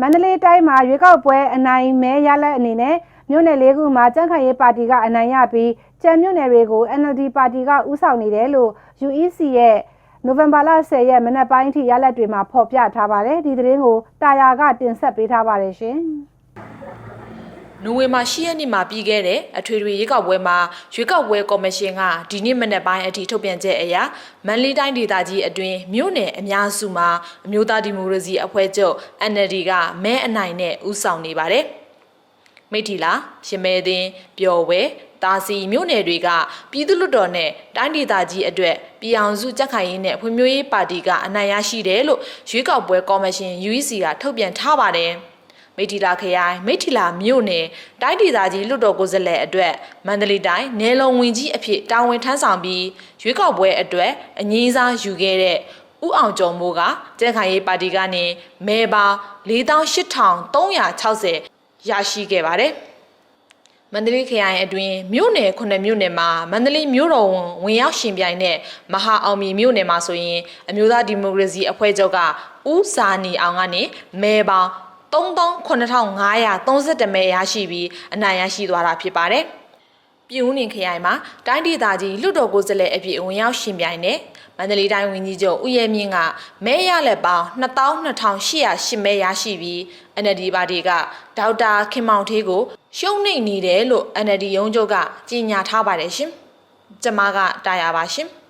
မန္တလေးတိုင်းမှာရွေးကောက်ပွဲအနိုင်မဲရလက်အနေနဲ့မြို့နယ်လေးခုမှာကြံ့ခိုင်ရေးပါတီကအနိုင်ရပြီးကျန်မြို့နယ်တွေကို NLD ပါတီကဥဆောင်နေတယ်လို့ UEC ရဲ့နိုဝင်ဘာလ10ရက်မနက်ပိုင်းထိရလက်တွေမှာဖော်ပြထားပါတယ်ဒီသတင်းကိုတာယာကတင်ဆက်ပေးထားပါတယ်ရှင် နိုဝင်ဘာ10ရက်နေ့မှာပြီးခဲ့တဲ့အထွေထွေရွေးကောက်ပွဲမှာရွေးကောက်ပွဲကော်မရှင်ကဒီနေ့မနက်ပိုင်းအထိထုတ်ပြန်ချက်အရမန္တလေးတိုင်းဒေသကြီးအတွင်းမြို့နယ်အများစုမှာအမျိုးသားဒီမိုကရေစီအဖွဲ့ချုပ် NLD ကမဲအနိုင်နဲ့ဦးဆောင်နေပါတယ်။မိထီလာရမဲသင်းပျော်ဝဲတာစီမြို့နယ်တွေကပြည်သူ့လွှတ်တော်နဲ့တိုင်းဒေသကြီးအတွက်ပြည်အောင်စုကြက်ခိုင်ရေးနဲ့ဖွံ့ဖြိုးရေးပါတီကအနိုင်ရရှိတယ်လို့ရွေးကောက်ပွဲကော်မရှင် UEC ကထုတ်ပြန်ထားပါတယ်။ မိထီလာခရိုင်မိထီလာမြို့နယ်တိုင်းဒေသကြီးလွှတ်တော်ကိုယ်စားလှယ်အတွက်မန္တလေးတိုင်းနယ်လုံဝင်ကြီးအဖြစ်တာဝန်ထမ်းဆောင်ပြီးရွေးကောက်ပွဲအတွက်အငြင်းစားယူခဲ့တဲ့ဥအောင်ကျော်မိုးကကျန်းခိုင်ရေးပါတီကနေမဲပါ48360ရရှိခဲ့ပါတယ်မန္တလေးခရိုင်အတွင်းမြို့နယ်9မြို့နယ်မှာမန္တလေးမြို့တော်ဝန်ဝင်ရောက်ရှင်ပြိုင်တဲ့မဟာအောင်မြေမြို့နယ်မှာဆိုရင်အမျိုးသားဒီမိုကရေစီအဖွဲ့ချုပ်ကဦးစာနီအောင်ကနေမဲပေါင်း 39532မဲရရှိပြီးအနိုင်ရရှိသွားတာဖြစ်ပါတယ်။ပြည်ဦးနေခရိုင်မှာတိုင်းဒေသကြီးလွှတ်တော်ကိုယ်စားလှယ်အဖြစ်ဝင်ရောက်ရှင်ပြိုင်တဲ့မန္တလေးတိုင်းဝန်ကြီးချုပ်ဦးရဲမြင့်ကမဲရလက်ပေါင်း22,808မဲရရှိပြီး NLD ပါတီကဒေါက်တာခင်မောင်ထေးကို ရှုံးနိမ့်နေတယ်လို့ NLD ရုံးချုပ်ကကြေညာထားပါတယ်ရှင်။ကျမကတာယာပါရှင်။